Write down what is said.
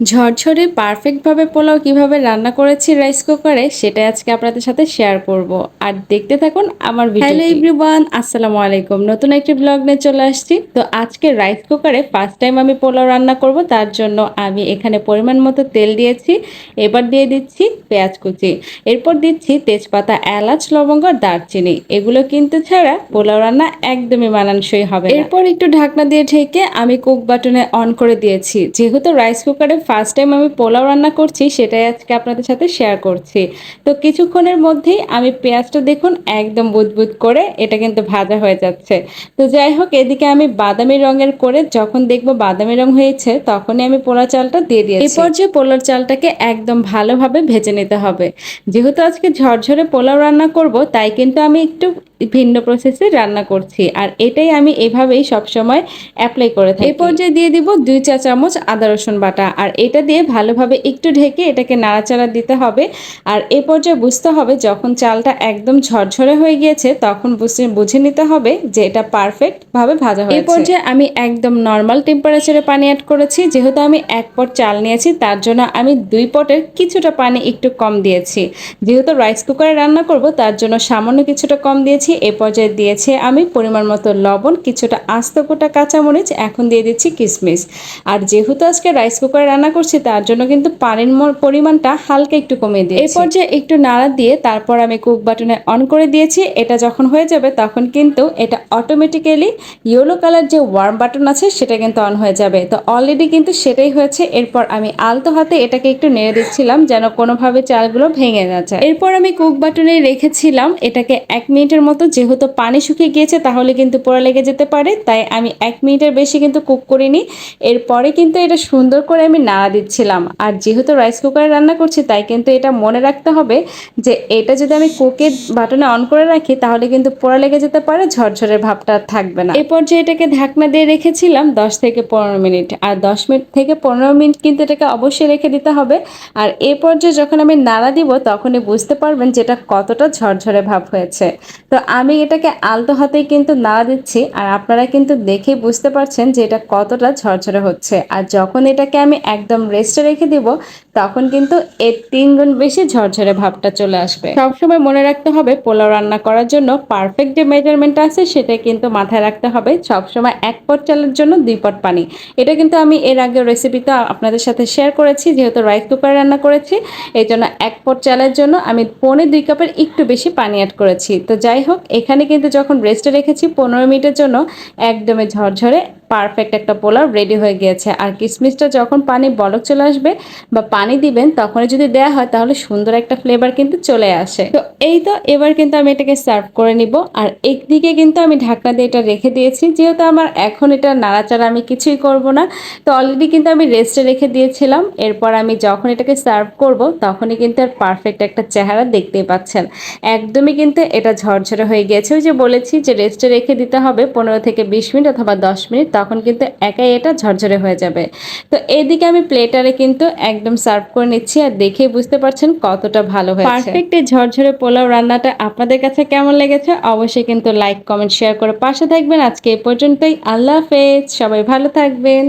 ঝরঝরে পারফেক্টভাবে পোলাও কীভাবে রান্না করেছি রাইস কুকারে সেটা আজকে আপনাদের সাথে শেয়ার করব। আর দেখতে থাকুন আমার ভিডিও হ্যালো এভরিওয়ান আসসালামু আলাইকুম। নতুন একটি ব্লগ নিয়ে চলে আসছি। তো আজকে রাইস কুকারে ফার্স্ট টাইম আমি পোলাও রান্না করব তার জন্য আমি এখানে পরিমাণ মতো তেল দিয়েছি। এবার দিয়ে দিচ্ছি পেঁয়াজ কুচি। এরপর দিচ্ছি তেজপাতা এলাচ লবঙ্গ আর দারচিনি। এগুলো কিন্তু ছাড়া পোলাও রান্না একদমই মানানসই হবে না। এরপর একটু ঢাকনা দিয়ে ঢেকে আমি কুক বাটনে অন করে দিয়েছি। যেহেতু রাইস কুকারে ফার্স্ট টাইম আমি পোলাও রান্না করছি, সেটাই আজকে আপনাদের সাথে শেয়ার করছি। তো কিছুক্ষণের মধ্যেই আমি পেঁয়াজটা দেখুন একদম বুদবুদ করে এটা কিন্তু ভাজা হয়ে যাচ্ছে। তো যাই হোক, এদিকে আমি বাদামি রঙের করে যখন দেখব বাদামি রং হয়েছে, তখনই আমি পোলা চালটা দিয়ে দিয়েছি। এই পর্যায়ে পোলার চালটাকে একদম ভালোভাবে ভেজে নিতে হবে। যেহেতু আজকে ঝরঝরে পোলাও রান্না করব, তাই কিন্তু আমি একটু ভিন্ন প্রসেসে রান্না করছি। আর এটাই আমি এভাবেই সবসময় অ্যাপ্লাই করে থাকি। এই পর্যায়ে দিয়ে দিব দুই চা চামচ আদা রসুন বাটা। আর এটা দিয়ে ভালোভাবে একটু ঢেকে এটাকে নাড়াচাড়া দিতে হবে। আর এ পর্যায়ে বুঝতে হবে যখন চালটা একদম ঝরঝরে হয়ে গিয়েছে তখন বুঝে বুঝে নিতে হবে যে এটা পারফেক্ট ভাবে ভাজা হয়েছে। এই পর্যায়ে আমি একদম নর্মাল টেম্পারেচারে পানি অ্যাড করেছি। যেহেতু আমি এক পট চাল নিয়েছি তার জন্য আমি দুই পটের কিছুটা পানি একটু কম দিয়েছি। যেহেতু রাইস কুকারে রান্না করব তার জন্য সামান্য কিছুটা কম দিয়েছি। এ পর্যায়ে দিয়েছি আমি পরিমাণ মতো লবণ, কিছুটা আস্ত কোটা কাঁচামরিচ, এখন দিয়ে দিচ্ছি কিশমিশ আর যেহেতু আজকে রাইস কুকারে রান্না করছি, তার জন্য কিন্তু পানির পরিমাণটা হালকা একটু কমিয়ে দিয়েছি। এই পর্যায়ে একটু নাড়া দিয়ে তারপর আমি কুক বাটনে অন করে দিয়েছি। এটা যখন হয়ে যাবে, তখন কিন্তু এটা অটোমেটিক্যালি ইয়েলো কালার যে ওয়ার্ম বাটন আছে, সেটা কিন্তু অন হয়ে যাবে। তো অলরেডি কিন্তু সেটাই হয়েছে। এরপর আমি আলতো হাতে এটাকে একটু নেড়ে দিচ্ছিলাম, যেন কোনোভাবে চালগুলো ভেঙে না যায়। এরপর আমি কুক বাটনে রেখেছিলাম, এটাকে এক মিনিটের মতো যেহেতু পানি শুকিয়ে গিয়েছে, তাহলে কিন্তু পোড়া লেগে যেতে পারে। তাই আমি এক মিনিটের বেশি কিন্তু কুক করিনি। এরপরে কিন্তু এটা সুন্দর করে আমি নাড়া দিচ্ছিলাম। আর যেহেতু রাইস কুকারে রান্না করছি, তাই কিন্তু এটা মনে রাখতে হবে যে, এটা যদি আমি কুকের বাটনে অন করে রাখি, তাহলে কিন্তু পোড়া লেগে যেতে পারে ঝরঝরের ভাবটা থাকবে না। এই পর্যায়ে এটাকে ঢাকনা দিয়ে রেখেছিলাম দশ থেকে পনেরো মিনিট। আর দশ মিনিট থেকে পনেরো মিনিট কিন্তু এটাকে অবশ্যই রেখে দিতে হবে। আর এই পর্যায়ে যখন আমি নাড়া দিব, তখনই বুঝতে পারবেন যে, এটা কতটা ঝরঝরে ভাব হয়েছে। তো আমি এটাকে আলতো হাতেই কিন্তু নাড়া দিচ্ছি, আর আপনারা কিন্তু দেখেই বুঝতে পারছেন যে এটা কতটা ঝরঝরে হচ্ছে। আর যখন এটাকে আমি একদম রেস্টে রেখে দিব, তখন কিন্তু এর তিন গুণ বেশি ঝরঝরে ভাবটা চলে আসবে। সবসময় মনে রাখতে হবে, পোলাও রান্না করার জন্য পারফেক্ট যে মেজারমেন্ট আছে, সেটা কিন্তু মাথায় রাখতে হবে। সবসময় এক পট চালের জন্য দুই পট পানি। এটা কিন্তু আমি এর আগে রেসিপিটা আপনাদের সাথে শেয়ার করেছি, যেহেতু রাইস কুকারে রান্না করেছি এই জন্য এক পট চালের জন্য আমি পৌনে দুই কাপের একটু বেশি পানি অ্যাড করেছি। তো যাই হোক এখানে কিন্তু যখন ব্রেস্টে রেখেছি পনেরো মিনিটের জন্য একদমই ঝরঝরে পারফেক্ট একটা পোলাও রেডি হয়ে গিয়েছে। আর কিশমিশটা যখন পানি বলক চলে আসবে বা পানি দিবেন, তখনই যদি দেয়া হয়, তাহলে সুন্দর একটা ফ্লেভার কিন্তু চলে আসে। তো এই তো, এবার কিন্তু আমি এটাকে সার্ভ করে নিব। আর একদিকে কিন্তু আমি ঢাকনা দিয়ে এটা রেখে দিয়েছি। যেহেতু আমার এখন এটা নাড়াচাড়া আমি কিছুই করব না, তো অলরেডি কিন্তু আমি রেস্টে রেখে দিয়েছিলাম। এরপর আমি যখন এটাকে সার্ভ করব, তখনই কিন্তু আর পারফেক্ট একটা চেহারা দেখতেই পাচ্ছেন। একদমই কিন্তু এটা ঝরঝরে হয়ে গিয়েছে। ওই যে বলেছি যে রেস্টে রেখে দিতে হবে পনেরো থেকে বিশ মিনিট অথবা দশ মিনিট তখন কিন্তু একাই এটা ঝরঝরে হয়ে যাবে। তো এদিকে আমি প্লেটারে কিন্তু একদম সার্ভ করে নিচ্ছি আর দেখে বুঝতে পারছেন কতটা ভালো হয়েছে। পারফেক্ট এই ঝরঝরে পোলাও রান্নাটা আপনাদের কাছে কেমন লেগেছে অবশ্যই কিন্তু লাইক, কমেন্ট, শেয়ার করে পাশে থাকবেন। আজকে এই পর্যন্তই। আল্লাহ হাফেজ। সবাই ভালো থাকবেন।